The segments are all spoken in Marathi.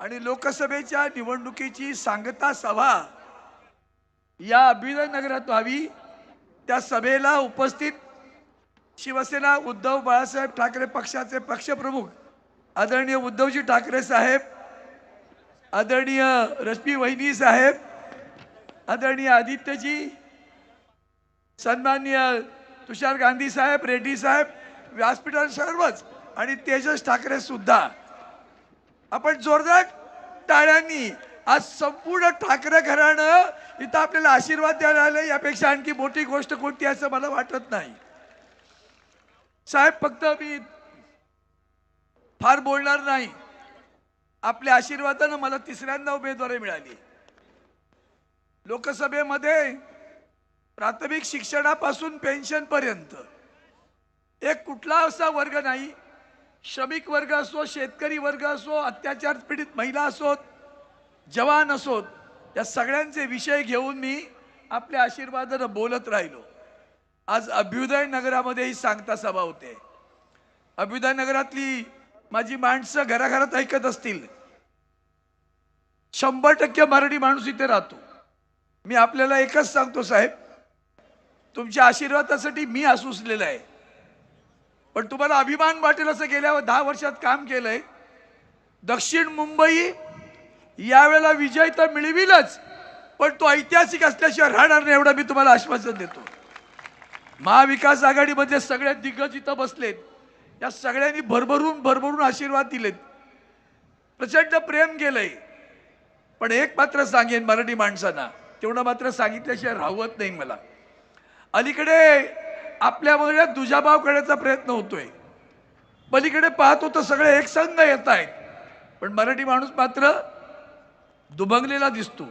आणि लोकसभेच्या निवडणुकीची सांगता सभा या अभिनयनगरात व्हावी. त्या सभेला उपस्थित शिवसेना उद्धव बाळासाहेब ठाकरे पक्षाचे पक्षप्रमुख आदरणीय उद्धवजी ठाकरे साहेब आदरणीय रश्मी वहिनी साहेब आदरणीय आदित्यजी सन्माननीय तुषार गांधी साहेब रेड्डी साहेब व्यासपीठावर सर्वच आणि तेजस ठाकरे सुद्धा. आपण जोरदार टाळ्यांनी आज संपूर्ण ठाकरे घराणं इथं आपल्याला आशीर्वाद द्यायला आले यापेक्षा आणखी मोठी गोष्ट कोणती असं मला वाटत नाही. साहेब फक्त मी फार बोलणार नाही. आपल्या आशीर्वादानं मला तिसऱ्यांदा उमेदवारी मिळाली. लोकसभेमध्ये प्राथमिक शिक्षणापासून पेन्शनपर्यंत एक कुठला असा वर्ग नाही श्रमिक वर्ग असो शेतकरी वर्ग असो अत्याचार पीडित महिला असोत जवान असोत या सगळ्यांचे विषय घेऊन मी आपल्या आशीर्वादानं बोलत राहिलो. आज अभ्युदय नगरामध्ये ही सांगता सभा होते. अभ्युदय नगरातली माझी माणसं घराघरात ऐकत असतील. शंभर टक्के मराठी माणूस इथे राहतो. मी आपल्याला एकच सांगतो साहेब तुमच्या आशीर्वादासाठी मी असूसलेला आहे. पण तुम्हाला अभिमान वाटेल असं गेल्या दहा वर्षात काम केलंय. दक्षिण मुंबई यावेळेला विजय तर मिळविलच पण तो ऐतिहासिक असल्याशिवाय राहणार नाही एवढं मी तुम्हाला आश्वासन देतो. महाविकास आघाडीमध्ये सगळे दिग्गज इथं बसलेत. या सगळ्यांनी भरभरून भरभरून आशीर्वाद दिलेत. प्रचंड प्रेम केलंय. पण एक मात्र सांगेन मराठी माणसांना तेवढं मात्र सांगितल्याशिवाय राहवत नाही मला. अलीकडे आपल्यामध्ये दुजाभाव करण्याचा प्रयत्न होतोय. पलीकडे पाहतो तर सगळे एक संघ येत आहेत. पण मराठी माणूस मात्र दुभंगलेला दिसतो.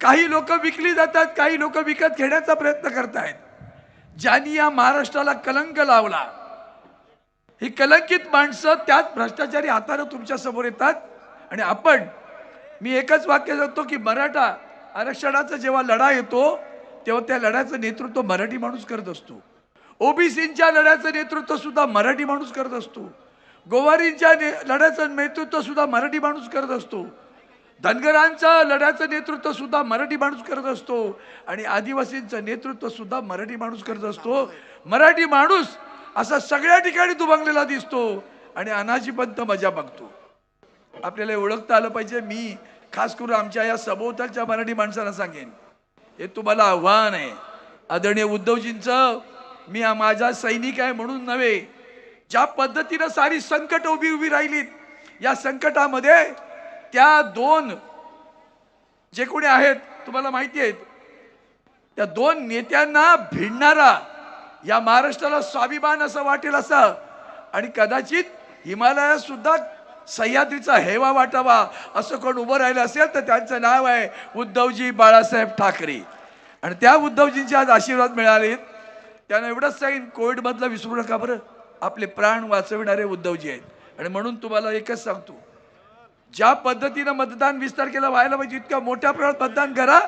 काही लोक विकली जातात काही लोक विकत घेण्याचा प्रयत्न करतायत. ज्यांनी या महाराष्ट्राला कलंक लावला ही कलंकित माणसं त्याच भ्रष्टाचारी हाताने तुमच्यासमोर येतात. आणि आपण मी एकच वाक्य सांगतो की मराठा आरक्षणाचा जेव्हा लढा येतो तेव्हा त्या लढ्याचं नेतृत्व मराठी माणूस करत असतो. ओबीसींच्या लढ्याचं नेतृत्व सुद्धा मराठी माणूस करत असतो. गोवारींच्या ने लढ्याचं नेतृत्व सुद्धा मराठी माणूस करत असतो. धनगरांचं लढ्याचं नेतृत्व सुद्धा मराठी माणूस करत असतो. आणि आदिवासींचं नेतृत्व सुद्धा मराठी माणूस करत असतो. मराठी माणूस असा सगळ्या ठिकाणी दुभंगलेला दिसतो. आणि अनाजीपंत मजा बघतो. आपल्याला ओळखता आलं पाहिजे. मी खास करून आमच्या या सभोवतालच्या मराठी माणसांना सांगेन. हे तुम्हाला आव्हान आहे. आदरणीय उद्धवजींचं मी माझा सैनिक आहे म्हणून नव्हे. ज्या पद्धतीनं सारी संकट उभी उभी राहिलीत या संकटामध्ये त्या दोन जे कोणी आहेत तुम्हाला माहिती आहेत त्या दोन नेत्यांना भिडणारा या महाराष्ट्राला स्वाभिमान असं वाटेल असं. आणि कदाचित हिमालयात सुद्धा सह्याद्रीचा हेवा वाटावा असं कोण उभं राहिलं असेल तर त्यांचं नाव आहे उद्धवजी बाळासाहेब ठाकरे. आणि त्या उद्धवजींचे आज आशीर्वाद मिळाले. त्यांना एवढंच सांगेन कोविडमधलं विसरू नका बरं? आपले प्राण वाचविणारे उद्धवजी आहेत. आणि म्हणून तुम्हाला एकच सांगतो ज्या पद्धतीनं मतदान विस्तार केला व्हायला पाहिजे इतक्या मोठ्या प्रमाणात मतदान करा.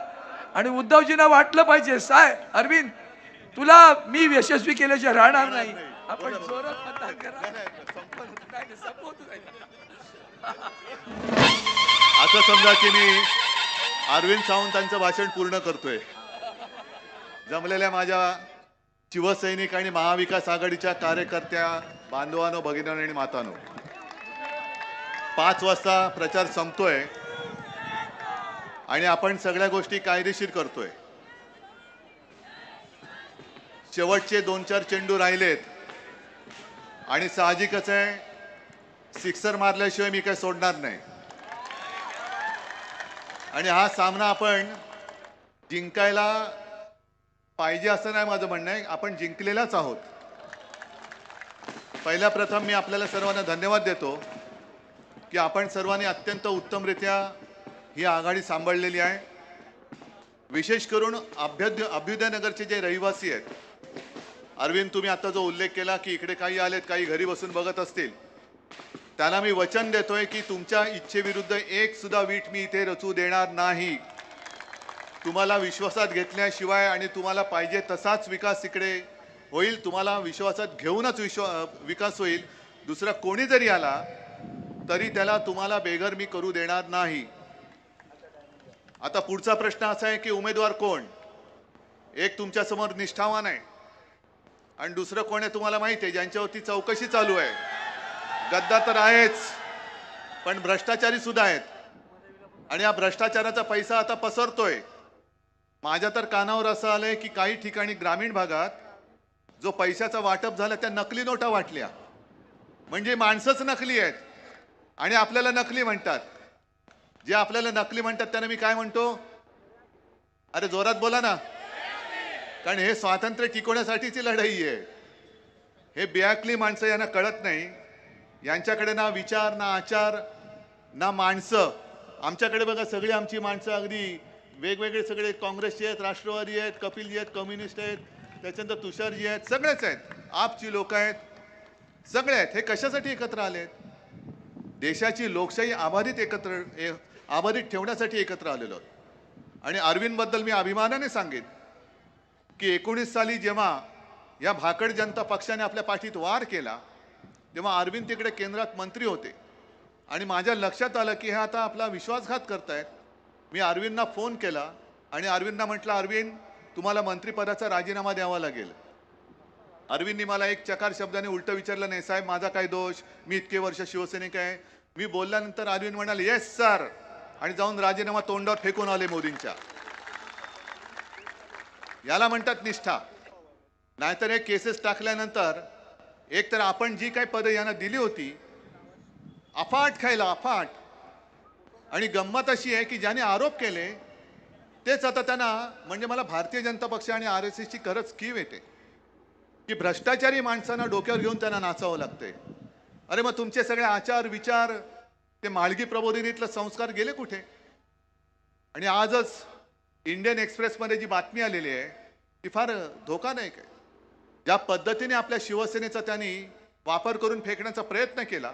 आणि उद्धवजींना वाटलं पाहिजे साय अरविंद तुला मी यशस्वी केल्याशिवाय राहणार नाही. आपण जोरात मतदान करा. संपवतो. असं समजा की मी अरविंद सावंतांचं भाषण पूर्ण करतोय. जमलेल्या माझ्या शिवसैनिक आणि महाविकास आघाडीच्या कार्यकर्त्या बांधवानो भगिनीनो आणि मातानो पाच वाजता प्रचार संपतोय आणि आपण सगळ्या गोष्टी कायदेशीर करतोय. शेवटचे दोन चार चेंडू राहिलेत. आणि साहजिकच आहे सिक्सर मारल्याशिवाय मी काय सोडणार नाही. आणि हा सामना आपण जिंकायला पाहिजे असं नाही माझं म्हणणं आहे आपण जिंकलेलाच आहोत. पहिल्या प्रथम मी आपल्याला सर्वांना धन्यवाद देतो की आपण सर्वांनी अत्यंत उत्तमरित्या ही आघाडी सांभाळलेली आहे. विशेष करून अभ्यद अभ्युदय नगरचे जे रहिवासी आहेत अरविंद तुम्ही आता जो उल्लेख केला की इकडे काही आलेत काही घरी बसून बघत असतील. त्याला मी वचन देतोय की तुमच्या इच्छेविरुद्ध एक सुद्धा वीट मी इथे रचू देणार नाही. तुम्हाला विश्वासात घेतल्याशिवाय आणि तुम्हाला पाहिजे तसाच विकास इकडे होईल. तुम्हाला विश्वासात घेऊनच विश्वा विकास होईल. दुसरा कोणी जरी आला तरी त्याला तुम्हाला बेघर मी करू देणार नाही. आता पुढचा प्रश्न असा आहे की उमेदवार कोण? एक तुमच्यासमोर निष्ठावान आहे. आणि दुसरं कोण आहे तुम्हाला माहिती आहे? ज्यांच्यावरती चौकशी चालू आहे. गद्दा तर आहेच पण भ्रष्टाचारी सुद्धा आहेत. आणि या भ्रष्टाचाराचा पैसा आता पसरतोय. माझ्या तर कानावर असं आलंय की काही ठिकाणी ग्रामीण भागात जो पैशाचा वाटप झाला त्या नकली नोटा वाटल्या. म्हणजे माणसंच नकली आहेत. आणि आपल्याला नकली म्हणतात. जे आपल्याला नकली म्हणतात त्यांना मी काय म्हणतो? अरे जोरात बोला ना. कारण हे स्वातंत्र्य टिकवण्यासाठीची लढाई आहे. हे बियाकली माणसं यांना कळत नाही. यांच्याकडे ना विचार ना आचार ना माणसं. आमच्याकडे बघा सगळी आमची माणसं अगदी वेगवेगळे सगळे काँग्रेसचे आहेत राष्ट्रवादी आहेत कपिलजी आहेत कम्युनिस्ट आहेत त्याच्यानंतर तुषारजी आहेत सगळेच आहेत. आपची लोक आहेत. सगळे आहेत. हे कशासाठी एकत्र आलेत? देशाची लोकशाही आभारित एकत्र ए- ठेवण्यासाठी एकत्र आलेलो आणि अरविंदबद्दल मी अभिमानाने सांगेन. की एकोणीस साली जेव्हा या भाकड जनता पक्षाने आपल्या पाठीत वार केला तेव्हा अरविंद तिकडे केंद्रात मंत्री होते. आणि माझ्या लक्षात आलं की हे आता आपला विश्वासघात करतायत. मी अरविंदना फोन केला आणि अरविंदना म्हटलं अरविंद तुम्हाला मंत्रिपदाचा राजीनामा द्यावा लागेल. अरविंदनी मला एक चकार शब्दाने उलटं विचारलं नाही साहेब माझा काय दोष? मी इतके वर्ष शिवसैनिक आहे. मी बोलल्यानंतर अरविंद म्हणाले येस सर. आणि जाऊन राजीनामा तोंडावर फेकून आले मोदींच्या. याला म्हणतात निष्ठा. नाहीतर हे केसेस टाकल्यानंतर एक तर आपण जी काही पदं यांना दिली होती अफाट खायला अफाट. आणि गंमत अशी आहे की ज्याने आरोप केले तेच आता त्यांना म्हणजे मला भारतीय जनता पक्ष आणि आर एस एसची खरंच कीव येते. की भ्रष्टाचारी माणसांना डोक्यावर घेऊन त्यांना नाचावं लागते अरे मग तुमचे सगळे आचार विचार ते माळगी प्रबोधिनीतलं संस्कार गेले कुठे? आणि आजच इंडियन एक्सप्रेसमध्ये जी बातमी आलेली आहे ती फार धोकादायक आहे. ज्या पद्धतीने आपल्या शिवसेनेचा त्यांनी वापर करून फेकण्याचा प्रयत्न केला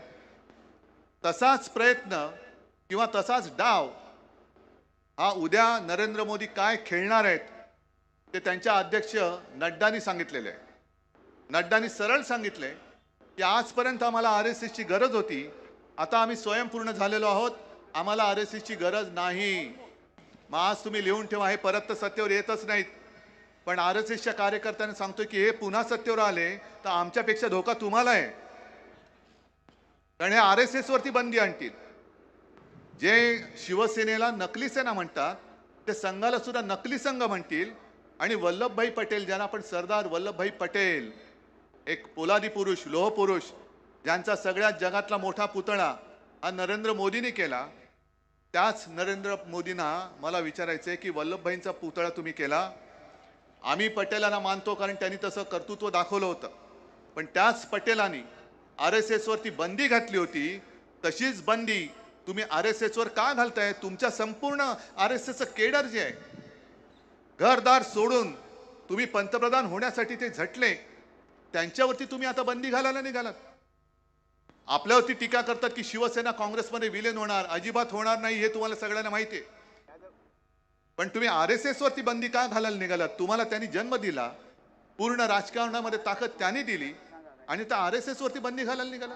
तसाच प्रयत्न किंवा तसाच डाव हा उद्या नरेंद्र मोदी काय खेळणार आहेत ते त्यांच्या अध्यक्ष नड्डानी सांगितलेले आहे. नड्डानी सरळ सांगितले की आजपर्यंत आम्हाला आर एस एसची गरज होती आता आम्ही स्वयंपूर्ण झालेलो आहोत आम्हाला आर एस एसची गरज नाही. मग आज तुम्ही लिहून ठेवा हे परत तर सत्तेवर येतच नाहीत. पण आर एस एसच्या कार्यकर्त्यांना सांगतोय की हे पुन्हा सत्तेवर आले तर आमच्यापेक्षा धोका तुम्हाला आहे. कारण हे आर एस एसवरती बंदी आणतील. जे शिवसेनेला नकली सेना म्हणतात ते संघाला सुद्धा नकली संघ म्हणतील. आणि वल्लभभाई पटेल ज्यांना आपण सरदार वल्लभभाई पटेल एक पोलादी पुरुष लोहपुरुष ज्यांचा सगळ्यात जगातला मोठा पुतळा हा नरेंद्र मोदींनी केला त्याच नरेंद्र मोदींना मला विचारायचं आहे की वल्लभभाईंचा पुतळा तुम्ही केला. आम्ही पटेलांना मानतो कारण त्यांनी तसं कर्तृत्व दाखवलं होतं. पण त्याच पटेलांनी आर एस एसवरती बंदी घातली होती. तशीच बंदी तुम्ही आर एस एसवर का घालताय? तुमच्या संपूर्ण आर एस एसचं केडर जे आहे घरदार सोडून तुम्ही पंतप्रधान होण्यासाठी ते झटले. त्यांच्यावरती तुम्ही आता बंदी घालायला निघालात. आपल्यावरती टीका करतात की शिवसेना काँग्रेसमध्ये विलीन होणार अजिबात होणार नाही हे तुम्हाला सगळ्यांना माहिती आहे. पण तुम्ही आर एस एस वरती बंदी का घालायला निघालात? तुम्हाला त्यांनी जन्म दिला पूर्ण राजकारणामध्ये ताकद त्यांनी दिली आणि त्या आर एस एस वरती बंदी घालायला निघाला.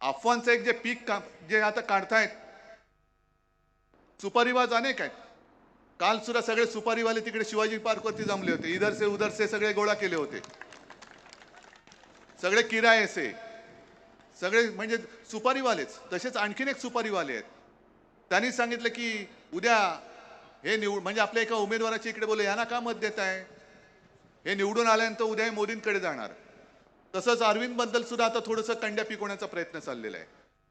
अफवांचं एक जे पीक का जे आता काढतायत सुपारीवाज अनेक आहेत. काल सुद्धा सगळे सुपारीवाले तिकडे शिवाजी पार्क वरती जमले होते. इधर से उधर से सगळे गोळा केले होते. सगळे किरायसे सगळे म्हणजे सुपारीवालेच तसेच आणखीन एक सुपारीवाले आहेत. त्यांनी सांगितलं की उद्या हे निवड म्हणजे आपल्या एका उमेदवाराच्या इकडे बोलले यांना का मत देत आहे हे निवडून आल्यानंतर उद्या हे मोदींकडे जाणार. तसंच अरविंदबद्दल सुद्धा आता थोडंसं कंड्या पिकवण्याचा प्रयत्न चाललेला आहे.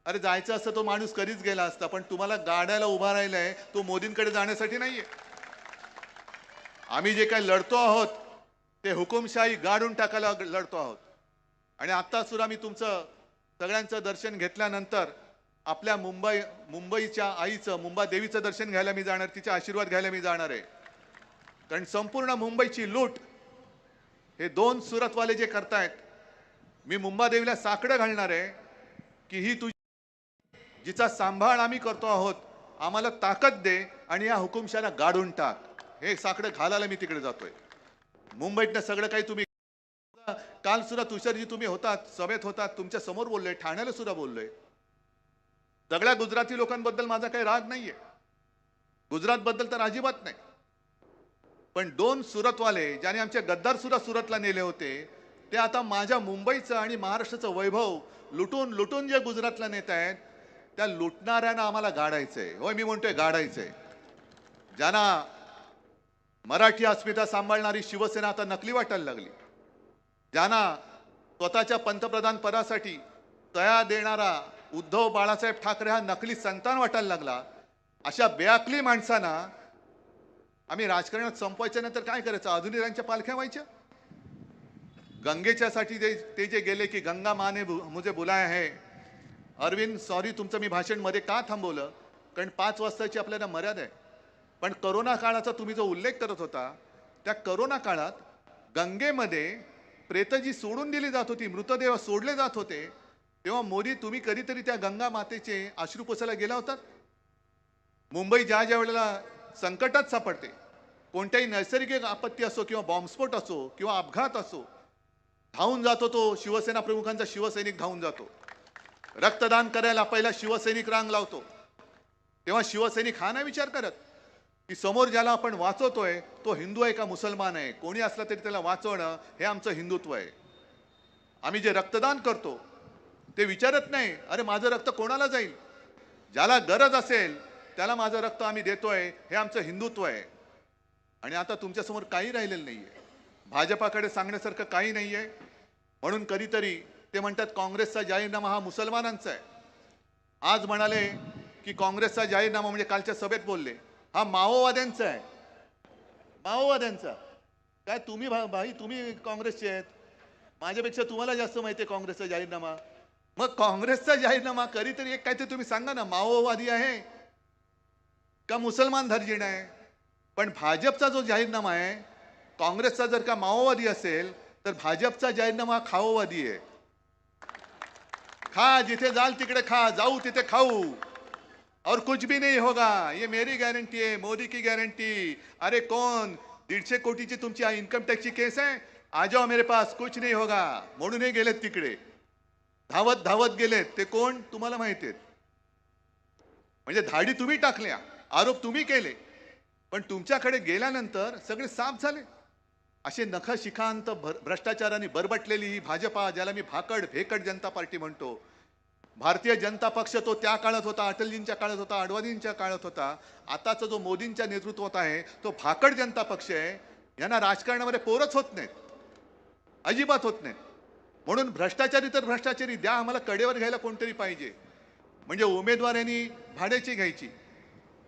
अरे जायचं असतं तो माणूस कधीच गेला असता पण तुम्हाला गाड्याला उभा राहिला आहे तो मोदींकडे जाण्यासाठी नाहीये. आम्ही जे काही लढतो आहोत ते हुकुमशाही गाडून टाकायला लढतो आहोत. आणि आता सुद्धा मी तुमचं सगळ्यांचं दर्शन घेतल्यानंतर आपल्या मुंबई मुंबईच्या आईचं मुंबा देवीचं दर्शन घ्यायला मी जाणार तिचे आशीर्वाद घ्यायला मी जाणार आहे. कारण संपूर्ण मुंबईची लूट हे दोन सुरतवाले जे करतायत मी मुंबा देवीला साकडं घालणार आहे की ही तुझी जिचा सांभाळ आम्ही करतो आहोत आम्हाला ताकद दे आणि या हुकुमशाला गाडून टाक. हे साकडं घालायला मी तिकडे जातोय. मुंबईतनं सगळं काही तुम्ही काल सुद्धा तुषारजी तुम्ही होतात सभेत होतात तुमच्यासमोर बोललोय ठाण्याला सुद्धा बोललोय. सगळ्या गुजराती लोकांबद्दल माझा काही राग नाहीये. गुजरातबद्दल तर अजिबात नाही. पण दोन सुरतवाले ज्याने आमचे गद्दार सुद्धा सुरतला नेले होते ते आता माझ्या मुंबईचं आणि महाराष्ट्राचं वैभव लुटून लुटून जे गुजरातला नेत आहेत त्या लुटणाऱ्यांना आम्हाला गाडायचंय. होय मी म्हणतोय गाडायचंय. ज्यांना मराठी अस्मिता सांभाळणारी शिवसेना आता नकली वाटायला लागली. ज्यांना स्वतःच्या पंतप्रधान पदासाठी तया देणारा उद्धव बाळासाहेब ठाकरे हा नकली संतान वाटायला लागला. अशा बेअकली माणसांना आम्ही राजकारणात संपवायच्या नंतर काय करायचं? अधुनिरांच्या पालख्या व्हायच्या? गंगेच्यासाठी जे ते जे गेले की गंगा माने बु- मुझे बुलाय आहे अरविंद सॉरी तुमचं मी भाषणमध्ये का थांबवलं? कारण पाच वाजताची आपल्याला मर्यादा आहे. पण करोना काळाचा तुम्ही जो उल्लेख करत होता त्या करोना काळात गंगेमध्ये प्रेतजी सोडून दिली जात होती मृतदेह सोडले जात होते तेव्हा मोदी तुम्ही कधीतरी त्या गंगा मातेचे अश्रू पोसायला गेला होतात मुंबई ज्या ज्या वेळेला संकटात सापडते कोणत्याही नैसर्गिक आपत्ती असो किंवा बॉम्बस्फोट असो किंवा अपघात असो धावून जातो तो शिवसेना प्रमुखांचा शिवसैनिक धावून जातो. रक्तदान करायला पहिला शिवसैनिक रांग लावतो. तेव्हा शिवसैनिक हा नाही विचार करत. की समोर ज्याला आपण वाचवतोय तो हिंदू आहे का मुसलमान आहे? कोणी असला तरी त्याला वाचवणं हे आमचं हिंदुत्व आहे. आम्ही जे रक्तदान करतो ते विचारत नाही अरे माझं रक्त कोणाला जाईल? ज्याला गरज असेल त्याला माझं रक्त आम्ही देतोय हे आमचं हिंदुत्व आहे. आणि आता तुमच्यासमोर काही राहिलेलं नाही आहे भाजपाकडे सांगण्यासारखं काही नाही आहे म्हणून कधीतरी ते म्हणतात काँग्रेसचा जाहीरनामा हा मुसलमानांचा आहे. आज म्हणाले की काँग्रेसचा जाहीरनामा म्हणजे कालच्या सभेत बोलले. हा माओवाद्यांचा आहे. माओवाद्यांचा. काय तुम्ही भा- भाई तुम्ही काँग्रेसचे आहेत. माझ्यापेक्षा तुम्हाला जास्त माहिती आहे काँग्रेसचा जाहीरनामा. मग काँग्रेसचा जाहीरनामा कधीतरी एक काहीतरी तुम्ही सांगा ना माओवादी आहे का मुसलमान धर्जीण आहे? पण भाजपचा जो जाहीरनामा आहे काँग्रेसचा जर का माओवादी असेल तर भाजपचा जाहीरनामा हा खाओवादी आहे. खा जिथे जाल तिकडे खा जाऊ तिथे खाऊ. और कुछ भी नहीं होगा। ये मेरी गॅरंटी आहे मोदी की गॅरंटी अरे कोण दीडशे कोटीची तुमची इन्कम टॅक्सची केस आहे आ जाओ मेरे पास कुछ नहीं होगा। म्हणूनही गेलेत तिकडे। धावत धावत गेलेत ते कोण तुम्हाला माहिती आहेत म्हणजे धाडी तुम्ही टाकल्या आरोप तुम्ही केले. पण तुमच्याकडे गेल्यानंतर सगळे साफ झाले. असे नखशिखांत शिखांत भ्रष्टाचाराने बरबटलेली ही भाजपा ज्याला मी भाकड भेकड जनता पार्टी म्हणतो भारतीय जनता पक्ष तो त्या काळात होता अटलजींच्या काळात होता अडवाणींच्या काळात होता. आताचा जो मोदींच्या नेतृत्वात आहे तो भाकड जनता पक्ष आहे. यांना राजकारणामध्ये पोरच होत नाहीत. अजिबात होत नाहीत. म्हणून भ्रष्टाचारी तर भ्रष्टाचारी द्या आम्हाला कडेवर घ्यायला कोणतरी पाहिजे. म्हणजे उमेदवारांनी भाड्याची घ्यायची.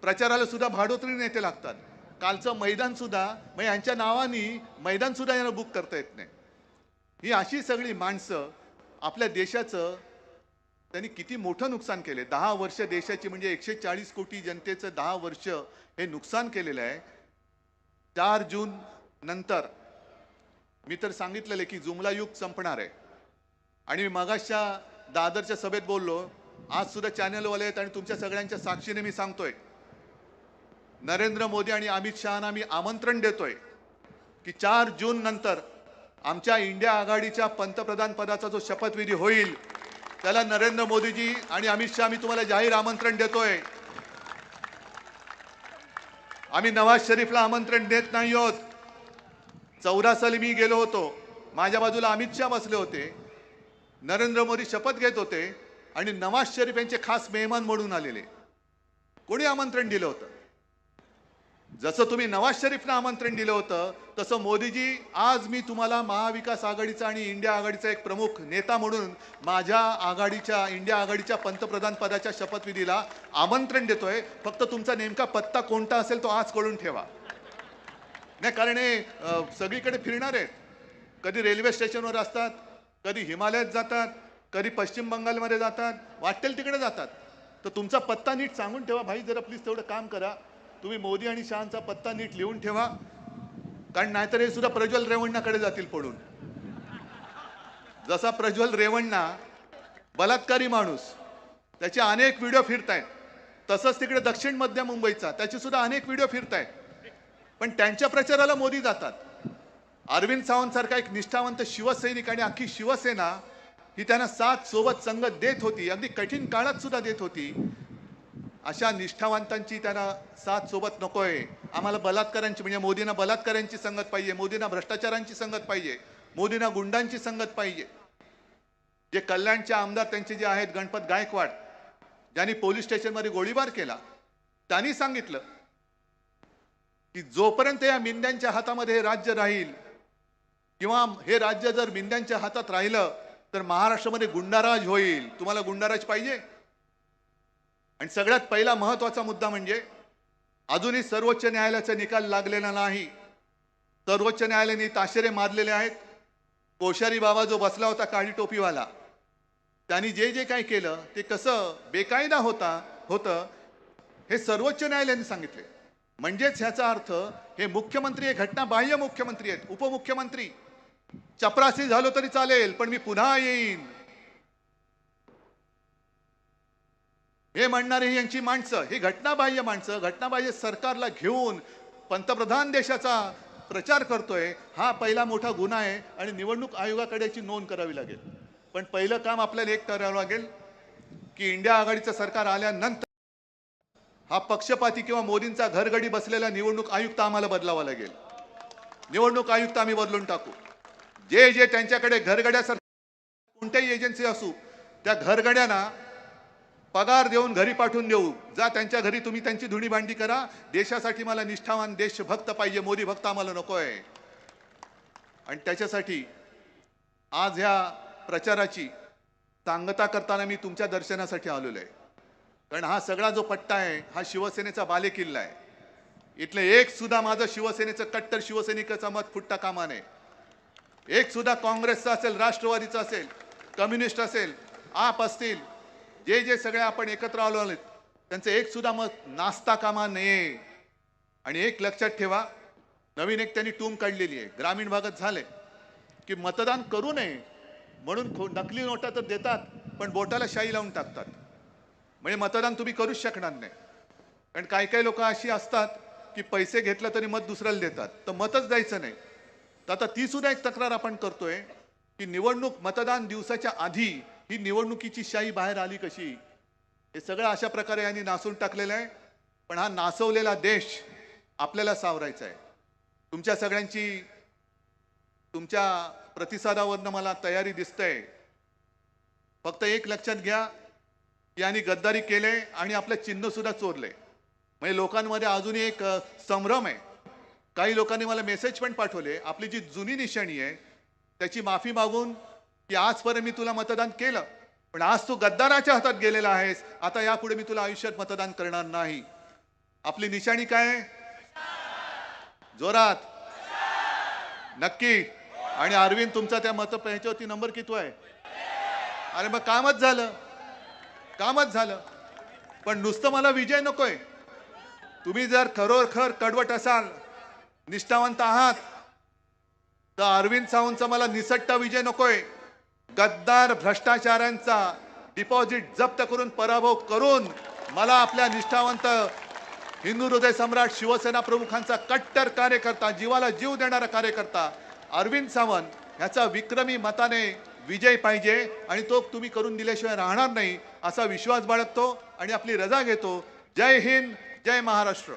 प्रचाराला सुद्धा भाडोत्री नेते लागतात. कालचं मैदान सुद्धा मग यांच्या नावानी मैदान सुद्धा यांना बुक करता येत नाही. ही अशी सगळी माणसं आपल्या देशाचं त्यांनी किती मोठं नुकसान केले दहा वर्ष देशाची म्हणजे एकशे चाळीस कोटी जनतेचं दहा वर्ष हे नुकसान केलेलं आहे. चार जून नंतर मी तर सांगितलेलं आहे की जुमला युग संपणार आहे. आणि मी मगाशच्या दादरच्या सभेत बोललो आज सुद्धा चॅनलवाले आहेत आणि तुमच्या सगळ्यांच्या साक्षीने मी सांगतोय नरेंद्र मोदी आणि अमित शहाना मी आमंत्रण देतोय की चार जून नंतर आमच्या इंडिया आघाडीच्या पंतप्रधान पदाचा जो शपथविधी होईल त्याला नरेंद्र मोदीजी आणि अमित शहा मी तुम्हाला जाहीर आमंत्रण देतोय. आम्ही नवाज शरीफला आमंत्रण देत नाही आहोत. चौरासाली मी गेलो होतो. माझ्या बाजूला अमित शहा बसले होते. नरेंद्र मोदी शपथ घेत होते आणि नवाज शरीफ यांचे खास मेहमान म्हणून आलेले. कोणी आमंत्रण दिलं होतं? जसं तुम्ही नवाज शरीफला आमंत्रण दिलं होतं तसं मोदीजी आज मी तुम्हाला महाविकास आघाडीचा आणि इंडिया आघाडीचा एक प्रमुख नेता म्हणून माझ्या आघाडीच्या इंडिया आघाडीच्या पंतप्रधान पदाच्या शपथविधीला आमंत्रण देतोय. फक्त तुमचा नेमका पत्ता कोणता असेल तो आज कळून ठेवा. नाही कारण हे सगळीकडे फिरणार आहेत. कधी रेल्वे स्टेशनवर असतात कधी हिमालयात जातात कधी पश्चिम बंगालमध्ये जातात वाटेल तिकडे जातात. तर तुमचा पत्ता नीट सांगून ठेवा. भाई जरा प्लीज तेवढं काम करा. तुम्ही मोदी आणि शहांचा पत्ता नीट लिहून ठेवा. कारण नाहीतर हे सुद्धा प्रज्वल रेवण्णाकडे जातील पडून. जसा प्रज्वल रेवण्णा बलात्कारी माणूस त्याचे अनेक व्हिडिओ फिरतायत. तसंच तिकडे दक्षिण मध्य मुंबईचा त्याचे सुद्धा अनेक व्हिडिओ फिरतायत. पण त्यांच्या प्रचाराला मोदी जातात. अरविंद सावंत सारखा एक निष्ठावंत शिवसैनिक आणि अख्खी शिवसेना ही त्यांना साथ सोबत संगत देत होती. अगदी कठीण काळात सुद्धा देत होती. अशा निष्ठावंतांची त्यांना साथ सोबत नको आहे आम्हाला बलात्कारांची म्हणजे मोदींना बलात्कारांची संगत पाहिजे मोदींना भ्रष्टाचारांची संगत पाहिजे मोदींना गुंडांची संगत पाहिजे. जे कल्याणचे आमदार त्यांचे जे आहेत गणपत गायकवाड ज्यांनी पोलीस स्टेशनमध्ये गोळीबार केला त्यांनी सांगितलं की जोपर्यंत या मिंद्यांच्या हातामध्ये हे राज्य राहील किंवा हे राज्य जर मिंद्यांच्या हातात राहिलं तर महाराष्ट्रामध्ये गुंडाराज होईल. तुम्हाला गुंडाराज पाहिजे? आणि सगळ्यात पहिला महत्त्वाचा मुद्दा म्हणजे अजूनही सर्वोच्च न्यायालयाचा निकाल लागलेला नाही. सर्वोच्च न्यायालयाने ताशेरे मारलेले आहेत. कोश्यारी बाबा जो बसला होता काळी टोपीवाला त्यांनी जे जे काही केलं ते कसं बेकायदा होता होतं हे सर्वोच्च न्यायालयाने सांगितले. म्हणजेच ह्याचा अर्थ हे मुख्यमंत्री हे घटना बाह्य मुख्यमंत्री आहेत उपमुख्यमंत्री. चपरासी झालो तरी चालेल पण मी पुन्हा येईन. हे म्हणणारी यांची माणसं ही घटनाबाह्य माणसं घटनाबाह्य सरकारला घेऊन पंतप्रधान देशाचा प्रचार करतोय हा पहिला मोठा गुन्हा आहे आणि निवडणूक आयोगाकडे याची नोंद करावी लागेल. पण पहिलं काम आपल्याला एक करावं लागेल की इंडिया आघाडीचं सरकार आल्यानंतर हा पक्षपाती किंवा मोदींचा घरगडी बसलेला निवडणूक आयुक्त आम्हाला बदलावा लागेल. निवडणूक आयुक्त आम्ही बदलून टाकू. जे जे त्यांच्याकडे घरगड्यासारखे कोणत्याही एजन्सी असू त्या घरगड्यांना पगार देऊन घरी पाठवून देऊ. जा त्यांच्या घरी तुम्ही त्यांची धुणी भांडी करा. देशासाठी मला निष्ठावान देशभक्त पाहिजे मोदी भक्त आम्हाला आहे आणि त्याच्यासाठी आज ह्या प्रचाराची सांगता करताना मी तुमच्या दर्शनासाठी आलेलो आहे. कारण हा सगळा जो पट्टा आहे हा शिवसेनेचा बालेकिल्ला आहे. इथलं एक सुद्धा माझं शिवसेनेचं कट्टर शिवसैनिकाचं मत फुटता कामा नये. एक सुद्धा काँग्रेसचा असेल राष्ट्रवादीचा असेल कम्युनिस्ट असेल आप असतील जे जे सगळे आपण एकत्र आलो आलेत त्यांचं एक सुद्धा मत नाचता कामा नये. आणि एक लक्षात ठेवा नवीन एक त्यांनी टूम काढलेली आहे. ग्रामीण भागात झाले की मतदान करू नये म्हणून खो- नकली नोटा तर देतात पण बोटाला शाई लावून टाकतात. म्हणजे मतदान तुम्ही करूच शकणार नाही. कारण काही काही लोक अशी असतात की पैसे घेतलं तरी मत दुसऱ्याला देतात. तर मतच द्यायचं नाही. तर आता ती सुद्धा एक तक्रार आपण करतोय की निवडणूक मतदान दिवसाच्या आधी ही निवडणुकीची शाही बाहेर आली कशी? हे सगळं अशा प्रकारे यांनी नासून टाकलेलं आहे. पण हा नासवलेला देश आपल्याला सावरायचा आहे. तुमच्या सगळ्यांची तुमच्या प्रतिसादावरनं मला तयारी दिसतंय. फक्त एक लक्षात घ्या की यांनी गद्दारी केले आणि आपलं चिन्ह सुद्धा चोरले. म्हणजे लोकांमध्ये अजूनही एक संभ्रम आहे. काही लोकांनी मला मेसेज पण पाठवले. आपली जी जुनी निशाणी आहे त्याची माफी मागून की आजपर्यंत मी तुला मतदान केलं पण आज तू गद्दाराच्या हातात गेलेला आहेस आता यापुढे मी तुला आयुष्यात मतदान करणार नाही. आपली निशाणी काय? जोरात. नक्की. आणि अरविंद तुमचा त्या मत ह्याच्यावरती नंबर किती आहे? अरे मग कामच झालं. कामच झालं. पण नुसतं मला विजय नकोय. तुम्ही जर खरोखर कडवट असाल निष्ठावंत आहात तर अरविंद सावंतचा मला निसट्टा विजय नकोय. गद्दार भ्रष्टाचारांचा डिपॉझिट जप्त करून पराभव करून मला आपल्या निष्ठावंत हिंदू हृदय सम्राट शिवसेना प्रमुखांचा कट्टर कार्यकर्ता जीवाला जीव देणारा कार्यकर्ता अरविंद सावंत ह्याचा विक्रमी मताने विजय पाहिजे आणि तो तुम्ही करून दिल्याशिवाय राहणार नाही असा विश्वास बाळगतो आणि आपली रजा घेतो. जय हिंद जय महाराष्ट्र.